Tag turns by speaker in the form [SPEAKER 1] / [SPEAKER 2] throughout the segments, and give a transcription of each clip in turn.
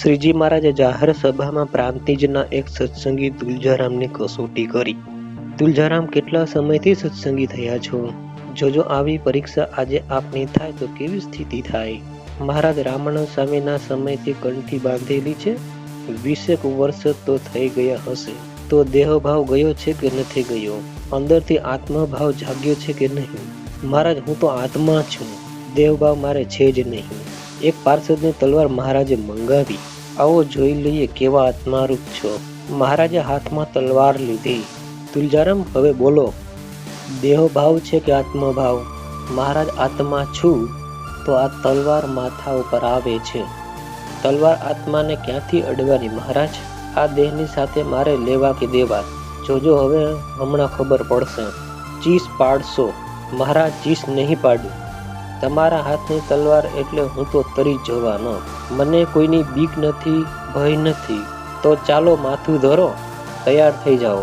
[SPEAKER 1] શ્રીજી મહારાજે જાહેર સભામાં પ્રાંતિજના એક સત્સંગી તુલજારામની કસોટી કરી. તુલજારામ, કેટલા સમયથી સત્સંગી થયા છો? જોજો, આવી પરીક્ષા આજે આપની થાય તો કેવી સ્થિતિ થાય? મહારાજ રામણ સ્વામીના સમયથી કંઠી બાંધેલી છે? વીસેક વર્ષ તો થઈ ગયા હશે. તો દેહભાવ ગયો છે કે નથી ગયો? અંદરથી આત્મભાવ જાગ્યો છે કે નહીં? મહારાજ, હું તો આત્મા છું. દેહભાવ મારે છે જ નહીં. એક પાર્ષદની તલવાર મહારાજે મંગાવી. આવો જોઈ લઈએ કેવા આત્મારૂપ છો. મહારાજે હાથમાં તલવાર લીધી. તુલજારામ, હવે બોલો. દેહભાવ છે કે આત્મભાવ? મહારાજ, આત્મા છું, તો આ તલવાર માથા ઉપર આવે છે. તલવાર આત્માને ક્યાંથી અડવાની મહારાજ? આ દેહની સાથે મારે લેવા કે દેવા? જોજો હવે, હમણાં ખબર પડશે. ચીસ પાડશો. મહારાજ, ચીસ નહીં પાડું. તમારા હાથની તલવાર એટલે હું તો તરી જવાનો. મને કોઈની બીક નથી, ભય નથી. તો ચાલો માથું ધરો. તૈયાર થઈ જાઓ.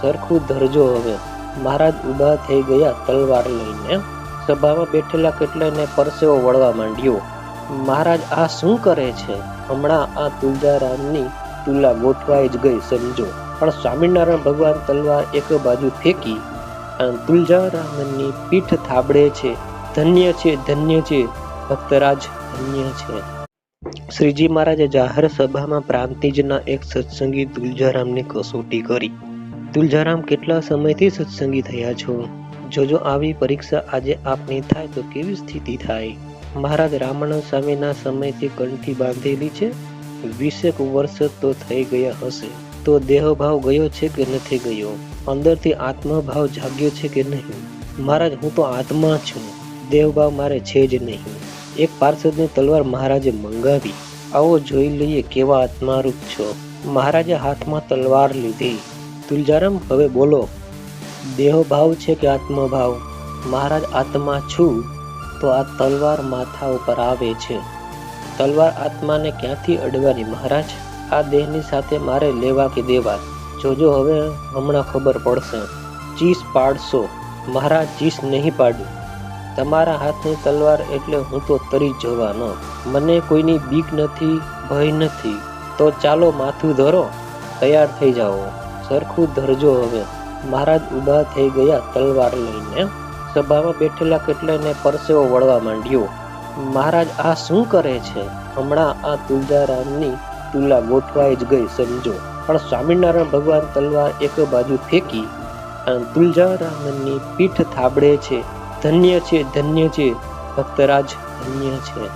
[SPEAKER 1] સરખું ધરજો હવે. મહારાજ ઊભા થઈ ગયા તલવાર લઈને. સભામાં બેઠેલા કેટલાયને પરસેવો વળવા માંડ્યો. મહારાજ, આ શું કરે છે? હમણાં આ તુલજારામની તુલા ગોઠવાઈ જ ગઈ, સમજો. પણ સ્વામિનારાયણ ભગવાન તલવાર એક બાજુ ફેંકી. અને તુલજારામની પીઠ થાબડે છે. ધન્ય છે ધન્ય છે, ભક્તરાજ ધન્ય છે. શ્રીજી મહારાજે જાહેર સભામાં પ્રાંતિજના એક સત્સંગી તુલજારામની કસોટી કરી. તુલજારામ, કેટલા સમયથી સત્સંગી થયા છો? જોજો આવી પરીક્ષા આજે આપની થાય તો કેવી સ્થિતિ થાય? મહારાજ રામાનંદ સ્વામીના સમયથી કંઠી બાંધેલી છે? વીસેક વર્ષ તો થઈ ગયા હશે. તો દેહભાવ ગયો છે કે નથી ગયો? અંદરથી આત્મભાવ જાગ્યો છે કે નહીં? મહારાજ, હું તો આત્મા છું. દેવભાવ મારે છે જ નહીં. એક પાર્ષદની તલવાર મહારાજે મંગાવી. આવો જોઈ લઈએ કેવા આત્મારૂપ છો. મહારાજે હાથમાં તલવાર લીધી. તુલજારામ, હવે બોલો. દેહભાવ છે કે આત્મભાવ? મહારાજ, આત્મા છું. તો આ તલવાર માથા ઉપર આવે છે. તલવાર આત્માને ક્યાંથી અડવાની મહારાજ? આ દેહની સાથે મારે લેવા કે દેવા? જોજો હવે, હમણાં ખબર પડશે. ચીસ પાડશો. મહારાજ, ચીસ નહીં પાડું તમારા હાથની તલવાર એટલે હું તો તરી જવાનો. મને કોઈની બીક નથી, ભય નથી. તો ચાલો માથું ધરો. તૈયાર થઈ જાઓ. સરખું ધરજો હવે. મહારાજ ઊભા થઈ ગયા તલવાર લઈને. સભામાં બેઠેલા કેટલાયને પરસેવો વળવા માંડ્યો. મહારાજ, આ શું કરે છે? હમણાં આ તુલજારામની તુલા ગોઠવાઈ જ ગઈ, સમજો. પણ સ્વામિનારાયણ ભગવાન તલવાર એક બાજુ ફેંકી. અને તુલજારામની પીઠ થાબડે છે. ધન્ય છે ધન્ય છે. ભક્તરાજ ધન્ય છે.